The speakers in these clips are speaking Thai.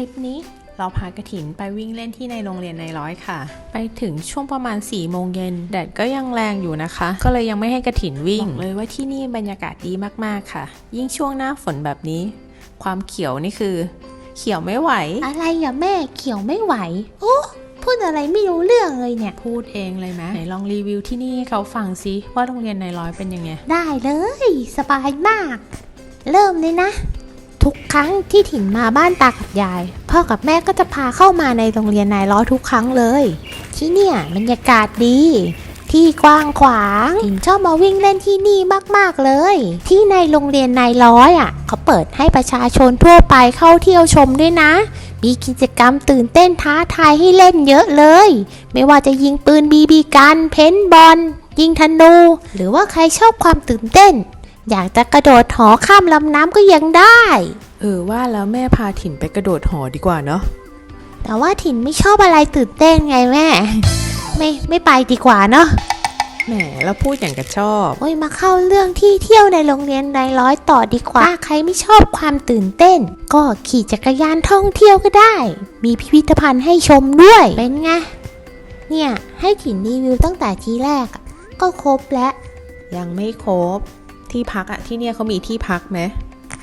ลิปนี้เราพากระถินไปวิ่งเล่นที่ในโรงเรียนในร้อยค่ะ ไปถึงช่วงประมาณ4ี่โมงเย็นแดดก็ยังแรงอยู่นะคะ ก็เลยยังไม่ให้กระถินวิ่งบอกเลยว่าที่นี่บรรยากาศดีมากๆค่ะ ยิ่งช่วงหน้าฝนแบบนี้ ความเขียวนี่คือ เขียวไม่ไหว อะไรอะแม่เขียวไม่ไหวโอ้พูดอะไรไม่รู้เรื่องเลยเนี่ย พูดเองเลยไหมไหนลองรีวิวที่นี่ให้เขาฟังซิว่าโรงเรียนในร้อยเป็นยังไง ได้เลย สบายมาก เริ่มเลยนะ ทุกครั้งที่ถิ่นมาบ้านตากับยาย พ่อกับแม่ก็จะพาเข้ามาในโรงเรียนนายล้อทุกครั้งเลย ที่เนี่ยบรรยากาศดี ที่กว้างขวางถิ่นชอบมาวิ่งเล่นที่นี่มากๆเลย ที่ในโรงเรียนนายร้อยอะเขาเปิดให้ประชาชนทั่วไปเข้าเที่ยวชมด้วยนะ มีกิจกรรมตื่นเต้นท้าทายให้เล่นเยอะเลย ไม่ว่าจะยิงปืนบีบีกัน เพ้นบอลยิงธนู หรือว่าใครชอบความตื่นเต้น อยากจะกระโดดหอข้ามลำน้ำก็ยังได้ เออว่าแล้วแม่พาถิ่นไปกระโดดหอดีกว่าเนาะแต่ว่าถิ่นไม่ชอบอะไรตื่นเต้นไงแม่ ไม่ไม่ไปดีกว่าเนาะแหมแล้วพูดอย่างกับชอบโอ้ยมาเข้าเรื่องที่เที่ยวในโรงเรียนนายร้อยต่อดีกว่าถ้าใครไม่ชอบความตื่นเต้น ก็ขี่จักรยานท่องเที่ยวก็ได้ มีพิพิธภัณฑ์ให้ชมด้วย เป็นไง เนี่ยให้ถิ่นรีวิวตั้งแต่ทีแรกอะก็ครบแล้ว ยังไม่ครบ ที่พักอะที่เนี่ยเขามีที่พักไหม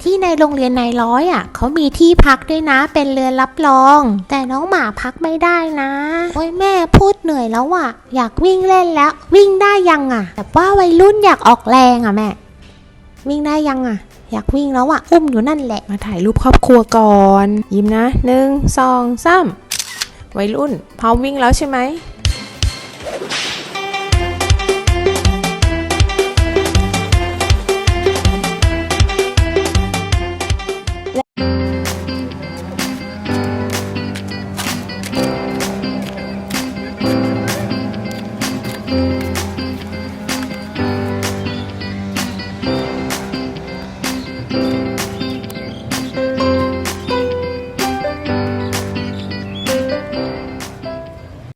ที่ในโรงเรียนนายร้อยอะเขามีที่พักด้วยนะ เป็นเรือนรับรอง แต่น้องหมาพักไม่ได้นะ โอ้ยแม่พูดเหนื่อยแล้วอะ อยากวิ่งเล่นแล้ว วิ่งได้ยังอะ แต่ว่าวัยรุ่นอยากออกแรงอะแม่ วิ่งได้ยังอะ อยากวิ่งแล้วอะอุ้มอยู่นั่นแหละ มาถ่ายรูปครอบครัวก่อน ยิ้มนะหนึ่งสองสามวัยรุ่นพร้อมวิ่งแล้วใช่ไหม